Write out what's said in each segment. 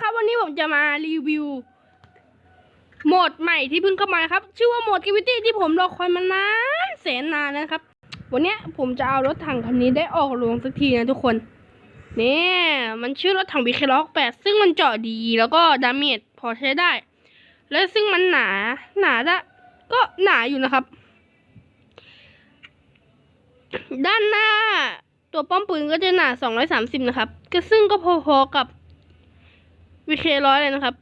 ครับ วันนี้ผมจะมารีวิวโหมดใหม่ที่เพิ่งเข้ามาครับ ชื่อว่าโหมดกิวิตี้ที่ผมรอคอยมานานแสนนานนะครับ วันนี้ผมจะเอารถถังคันนี้ได้ออกโรงสักทีนะทุกคนเนี่ยมันชื่อรถถังบีเคล็อกแปดซึ่งมันเจาะดีแล้วก็ดาเมจพอใช้ได้ และซึ่งมันหนาหนาได้ก็หนาอยู่นะครับ ด้านหน้าตัวป้อมปืนก็จะหนา 230 นะครับ ก็ซึ่งก็พอๆกับ วีเคร้อยเลยนะครับ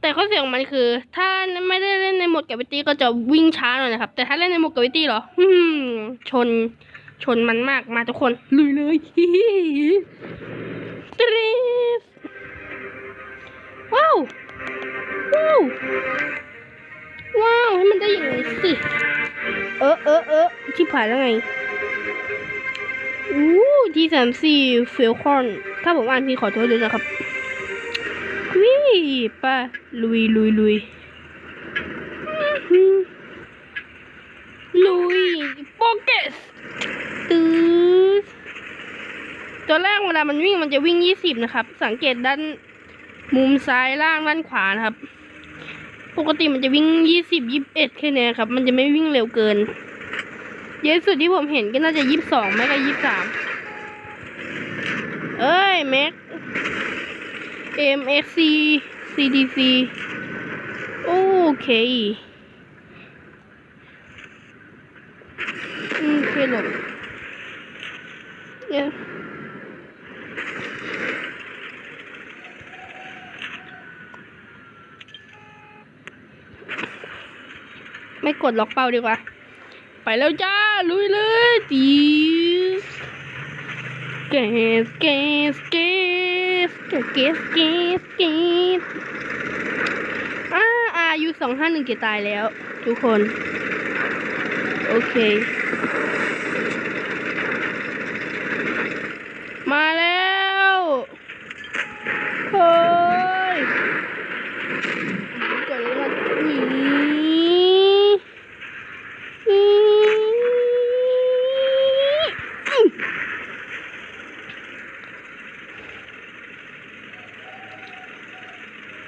แต่ข้อเสียของมันคือ ถ้าไม่ได้เล่นในโหมดกวิตี้ก็จะวิ่งช้าหน่อยนะครับ แต่ถ้าเล่นในโหมดกวิตี้เหรออืมชน ชนมันมากมาทุกคน ลุยเลยตรีสว้าว ว้าวว้าวให้มันได้อย่างนี้สิ เออเออเออที่ผ่านแล้วไงอู้ทีสามสี่เฟลคอน ถ้าผมอ่านพี่ขอโทษด้วยนะครับ วิป่ะลุยลุยลุยลุยโปเกสตืดตัวแรกเวลามันวิ่งมันจะวิ่งยี่สิบนะครับ สังเกตด้านมุมซ้ายล่างด้านขวานะครับ ปกติมันจะวิ่งยี่สิบยี่สิบเอ็ดแค่นี้ครับ มันจะไม่วิ่งเร็วเกิน เยอะสุดที่ผมเห็นก็น่าจะยี่สิบสองไม่ก็ยี่สิบสามเอ้ยแม็ก MXC CDC โอเคโอเคยหลบเนี่ยไม่กดล็อกเป้าดีกว่า ไปแล้วจ้า ลุยเลยจีสเกสเกสเกส เกสเกสเกสเกสอ่าอายุสองห้าหนึ่งจะตายแล้ว ทุกคน โอเค มาแล้วเฮ้ยกดเลยว่าหนีอืม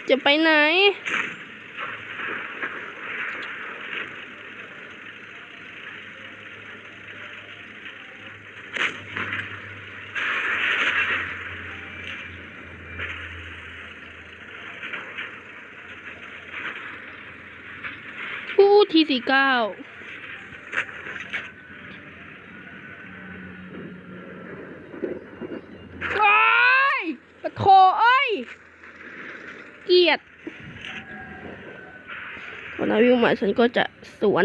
จะไปไหนอู้ที่สี่เก้าโอ้ยปะโถเอ้ย เกียดวันนาวิ่งมาฉันก็จะสวน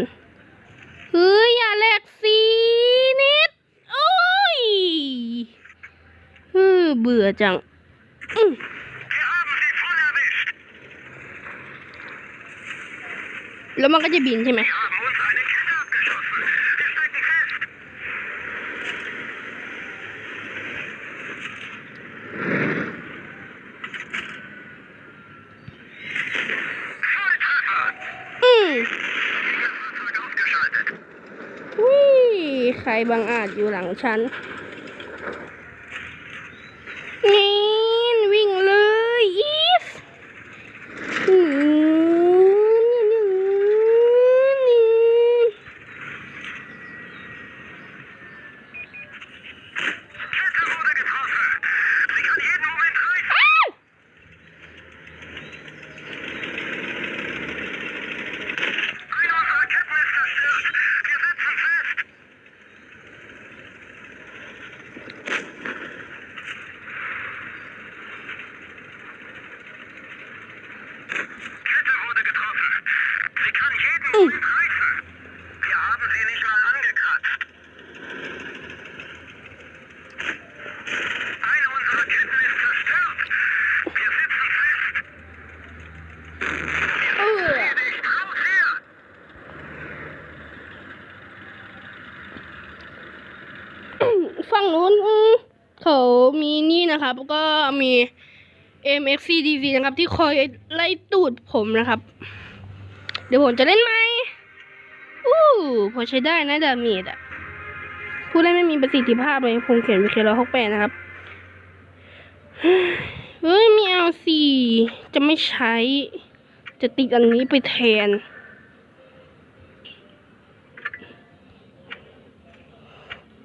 เฮ้ย อย่าแหลกสีนิด โอ้ยฮือเบื่อจังแล้วมันก็จะบินใช่ไหม Wir haben uns eine Kette abgeschossen. Wir stecken fest. อืม Fahrzeug ausgeschaltet. วิใครบางอาจอยู่หลังฉันนวิ่งเลยอีฟอืม Kette wurde getroffen. Sie kann jeden Moment reißen. อ้าว Eine unserer Ketten ist zerstört. Wir sitzen fest. Kette wurde getroffen. Sie kann jeden Moment reißen. Wir haben sie nicht mal angekratzt. Eine unserer Ketten ist zerstört. Wir sitzen fest. เออ Erledigt. Raus hier. ฝั่งนู้นเขามีนี่นะครับ ก็มี MXCDC นะครับ ที่คอยไล่ตูดผมนะครับ เดี๋ยวผมจะเล่นไหม อู้พอใช้ได้นะดาเมจอะผู้เล่นไม่มีประสิทธิภาพเลยผมเขียนวิเคราะห์หกแปดนะครับเฮ้ยมีจะไม่ใช้ จะติดอันนี้ไปแทน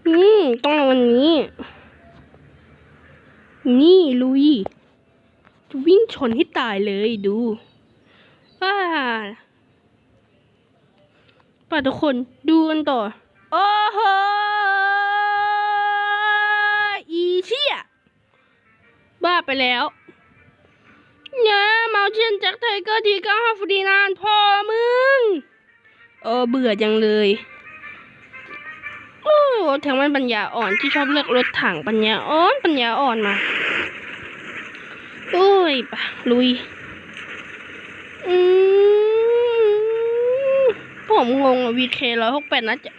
อืมต้องวันนี้ นี่ลุย จะวิ่งชนให้ตายเลยดูว้า ป่ะทุกคนดูกันต่อ โอ้โหอีเชี่ยบ้าไปแล้วเนี่ยเมาเชียนจากไทเกอร์ทีก้าห้าฟรีนานพอมึงเออเบื่อจังเลยโอ้แถมมันปัญญาอ่อนที่ชอบเลือกรถถังปัญญาอ่อนปัญญาอ่อนมาโอ้ยปะลุย อืม ผมงงอะวีเคร้อยหกแปดน่าจะ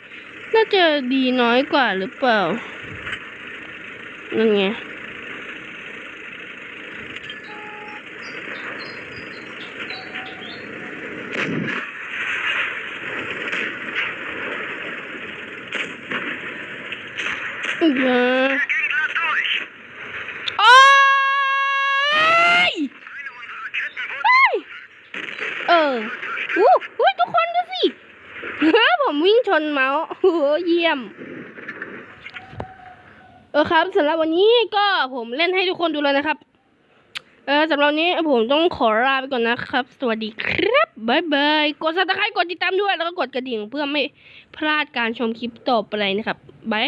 น่าจะดีน้อยกว่าหรือเปล่า นั่นไงเออ Er ging glatt durch. โอ้ย Eine unserer Ketten wurde เฮ้ยเอออู้หูทุกคนดูสิ เฮ้ย ผมวิ่งชนเมาส์โอ้โหเยี่ยม เออครับสำหรับวันนี้ก็ผมเล่นให้ทุกคนดูแล้วนะครับ เออสำหรับนนี้ผมต้องขอลาไปก่อนนะครับ สวัสดีครับบ๊ายบายกดซับสไครต์กดติดตามด้วยแล้วก็กดกระดิ่งเพื่อไม่พลาดการชมคลิปต่อไปนะครับบาย